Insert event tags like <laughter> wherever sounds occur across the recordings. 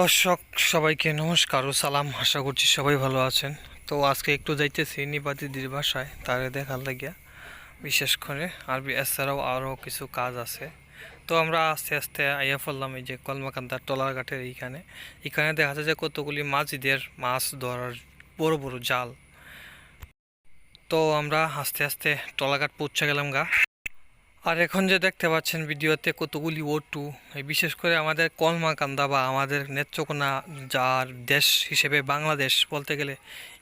দর্শক, সবাইকে নমস্কার ও সালাম। আশা করছি সবাই ভালো আছেন। তো আজকে একটু যাইতেছি নিপাতিদির বাসায়, তারে দেখার লাগিয়া। বিশেষ করে আর এছাড়াও আরও কিছু কাজ আছে। তো আমরা আস্তে আস্তে আইয়া পড়লাম এই যে কলমাকান্দার টলার ঘাটের এইখানে। এখানে দেখা যায় যে কতগুলি মাঝিদের মাছ ধরার বড় বড় জাল। তো আমরা আস্তে আস্তে টলাঘাট পৌঁছে গেলাম গা। আর এখন যে দেখতে পাচ্ছেন ভিডিওতে কতগুলি ওটু বিশেষ করে আমাদের কলমাকান্দা বা আমাদের নেত্রকোনা যার দেশ হিসেবে বাংলাদেশ বলতে গেলে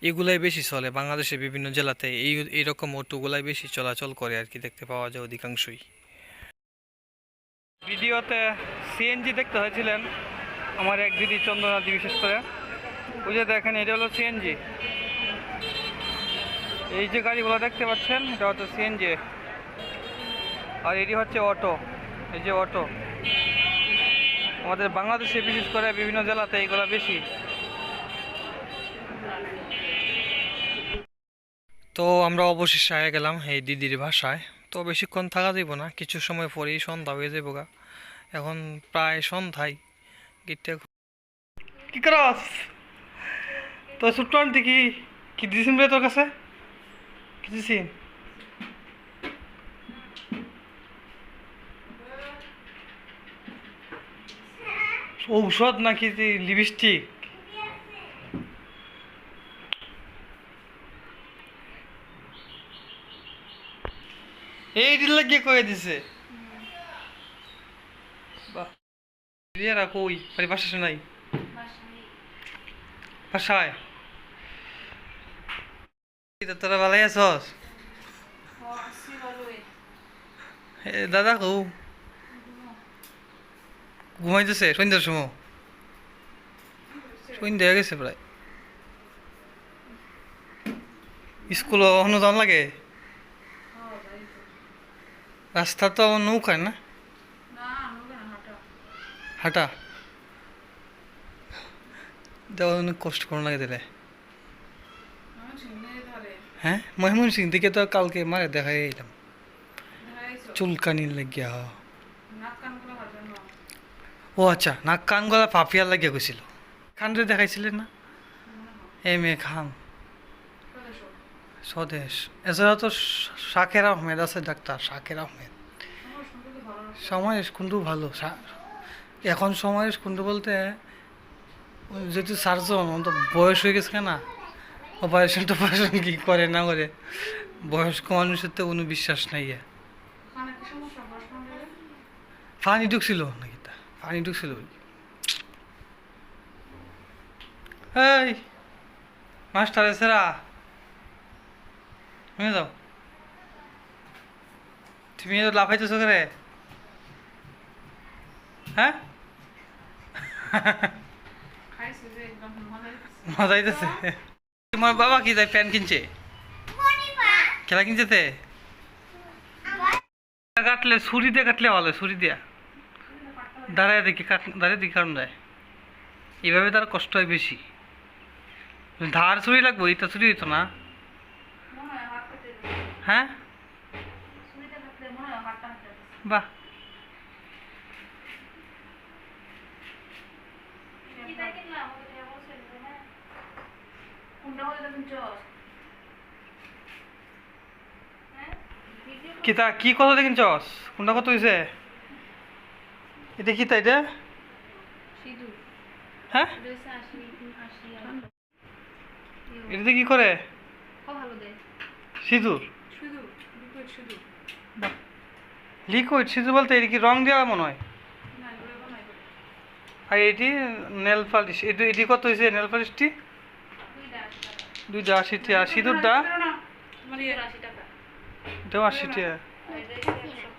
এগুলাই বেশি চলে। বাংলাদেশের বিভিন্ন জেলাতে এই, এইরকম ওটুগুলাই বেশি চলাচল করে আর কি দেখতে পাওয়া যায় অধিকাংশই। ভিডিওতে সিএনজি দেখতে হয়েছিলেন আমার এক দিদি চন্দ্রনাথি বিশেষ করে। যে দেখেন, এটা হলো সিএনজি এই যে গাড়িগুলো দেখতে পাচ্ছেন, এটা হচ্ছে সিএনজি আর এটি হচ্ছে অটো, এই যে অটো। আমাদের বাংলাদেশে বিশেষ করে বিভিন্ন জেলাতে এইগুলো বেশি। তো আমরা অবশেষে আয়া গেলাম এই দিদির ভাষায় তো বেশিক্ষণ থাকা যাব না, কিছু সময় পরেই সন্ধ্যা হয়ে যাব গা। এখন প্রায় সন্ধ্যায় গিটটা কি করস? তো আন্টি কি কি রে তোর কাছে? কি দিয়েছেন? ঔষধ নাকি লিপস্টিক? এইটি লাগিয়ে কয়ে দিছে। বাহ। রিয়ারা কই? বাড়ি বাসা নাই। বাসায়। এই তো তোরা ভালাই আছস। দাদা কৌ ঘুমাইতেছে সন্ধ্যার সময়। সন্ধ্যা হয়ে গেছে প্রায়। স্কুল অনুদান লাগে? রাস্তা তো নৌকায় না? হাঁটা। দেওয়া অনেক কষ্ট করে লাগে দিলে হ্যাঁ মহিমন সিং দিকে তো কালকে মারে দেখাই এলাম চুলকানি লাগিয়া। হ ও আচ্ছা নাক কান গলা পাপিয়ার লাগিয়া গেছিল খানরে দেখাইছিলেন না? M A Khan. স্বদেশ। এছাড়া তো শাকের আহমেদ আছে ডাক্তার শাকের আহমেদ। সময়েশ কুণ্ডু ভালো। এখন সময়েশ কুণ্ডু বলতে যেহেতু সার্জন ও তো বয়স হয়ে গেছে না। অপারেশন টপারেশন কি করে না করে বয়স্ক মানুষের তো কোনো বিশ্বাস নাই ইয়ে। পানি ঢুকছিল নাকি? পানি ঢুকছিল এই মাস্টার এসেরা শুনে যাও। তুমি তো লাফাইতেছো করে হ্যাঁ? মজা আইতেছে তোমার বাবা কি তাই প্যান কিনছে? খেলা কিনছে তে? কাটলে ছুরি দিয়ে কাটলে ভালো ছুরি দিয়া। দাঁড়ায় দেখি দাঁড়ায় দেখি কারণ যায় এইভাবে তার কষ্ট হয় বেশি। ধার ছুরি লাগবো এটা ছুরি হইতো না। হ্যাঁ? বাহ। কিতা, কি কত দেখিন চস? কোনটা কত হয়েছে এটা কিতা এটা? হ্যাঁ? এটাতে কি করে? সিঁদুর? লিকুইড সিঁদুর। বলতে এটা কি রং দেওয়া মনে হয়? আর এটি নেল পালিশ এটি এটি কত হয়েছে নেল পালিশটি? দুইটা আশিটি আর সিঁদুরটা? এটাও আশি টাকা।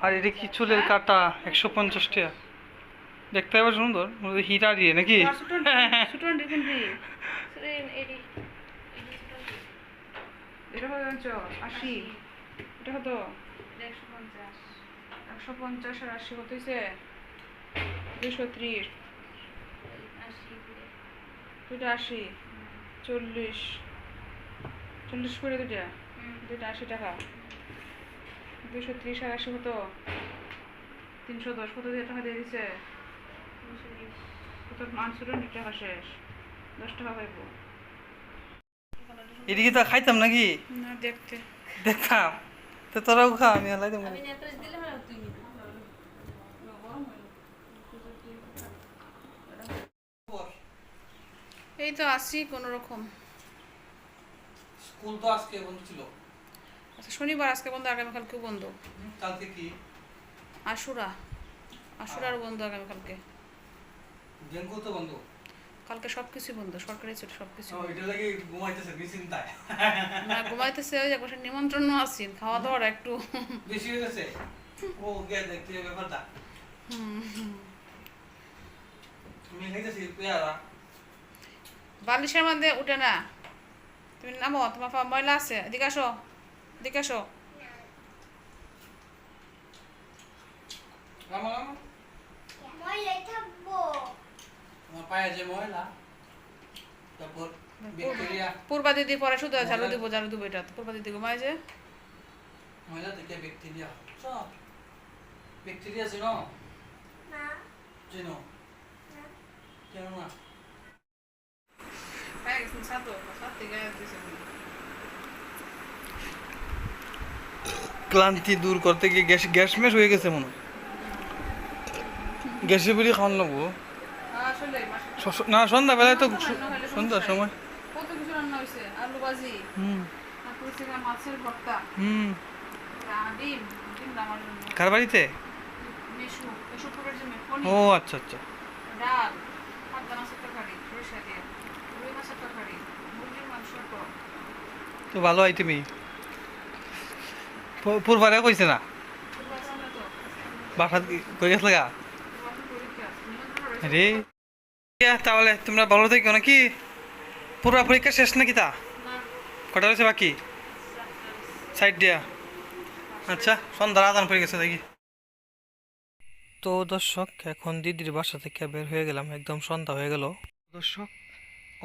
আর এটা কি চুলের কাটা? একশো পঞ্চাশ টাকা। দেখতে হবে সুন্দর মনে হয় দিয়ে নাকি? <laughs> এটা কত আশি। এটা কত? একশো পঞ্চাশ। আর আশি কত হয়েছে দুশো ত্রিশ। দুইটা আশি। চল্লিশ। চল্লিশ করে দুইটা? দুইটা আশি টাকা। দুশো ত্রিশ আর আশি কত? তিনশো দশ। কত দিয়ে টাকা দিয়ে দিছে? এদিকে তো খাইতাম নাকি? না দেখতে। দেখতাম। তো তোরাও খা আমি দেবো এই তো আসি কোনো রকম স্কুল তো আজকে বন্ধ ছিল। আচ্ছা শনিবার আজকে বন্ধ আগামীকালকেও বন্ধ। কালকে কি? আশুরা। আশুরার বন্ধ আগামীকালকে। ব্যাংকও তো বন্ধ। কালকে সব কিছু বন্ধ সরকারি ছুটি সব কিছু ও, এটা লাগে ঘুমাইতেছে চিন্তায় না ঘুমাইতেছে ওই নিমন্ত্রণ আছি খাওয়া দাওয়ার একটু। বেশি হয়ে গেছে? ও গে দেখতে ব্যাপারটা। খাইতেছি পেয়ারা। বালিশের মধ্যে উঠে না। তুমি নামো তোমার পা ময়লা আছে। এদিকে আসো এদিকে আসো। রামা রামা যে ময়লা তারপর ব্যাকটেরিয়া পূর্বা দিদি পরে শুধু ঝাড়ু দিব ঝাড়ু দিব এটা। পূর্বা দিদি ঘুমায় যে? ময়লা থেকে ব্যাকটেরিয়া সব ব্যাকটেরিয়া চেনো না। চেনো কেন না? ক্লান্তি দূর করতে গিয়ে গ্যাস গ্যাস মেশ হয়ে গেছে মনে হয়। গ্যাসে বেরিয়ে খাওয়ান লাগবো। না সন্ধ্যাবেলায় তো সন্ধ্যার সময়। কত কিছু রান্না হয়েছে আলু ভাজি হুম। মাছের ভর্তা হুম। ডিম ডিম কার বাড়িতে? ও আচ্ছা আচ্ছা। ডাল পাতলা মাছের তরকারি সরিষা দিয়ে রুই মাছের তরকারি মুরগির মাংস তো ভালো আইটেমই। পূর্বারে কইছে না? বাসা কই গেছ লাগা পূর্বা পরীক্ষা নিমন্ত্রণ রয়েছে। রে তাহলে তোমরা ভালো থেকো নাকি? পুরো পরীক্ষা শেষ নাকি তা? কটা রয়েছে বাকি? সাইড দিয়া। আচ্ছা সন্ধ্যার আদান পড়ে গেছে দেখি। তো দর্শক এখন দিদির বাসা থেকে বের হয়ে গেলাম একদম সন্ধ্যা হয়ে গেল। দর্শক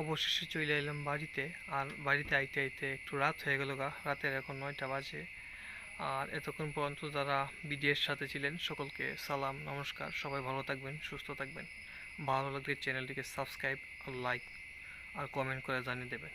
অবশেষে চলে এলাম বাড়িতে আর বাড়িতে আইতে আইতে একটু রাত হয়ে গেল গা রাতের এখন নয়টা বাজে। আর এতক্ষণ পর্যন্ত যারা বিডিএর সাথে ছিলেন সকলকে সালাম নমস্কার সবাই ভালো থাকবেন সুস্থ থাকবেন। ভালো লাগলে চ্যানেলটিকে সাবস্ক্রাইব আর লাইক আর কমেন্ট করে জানিয়ে দেবেন।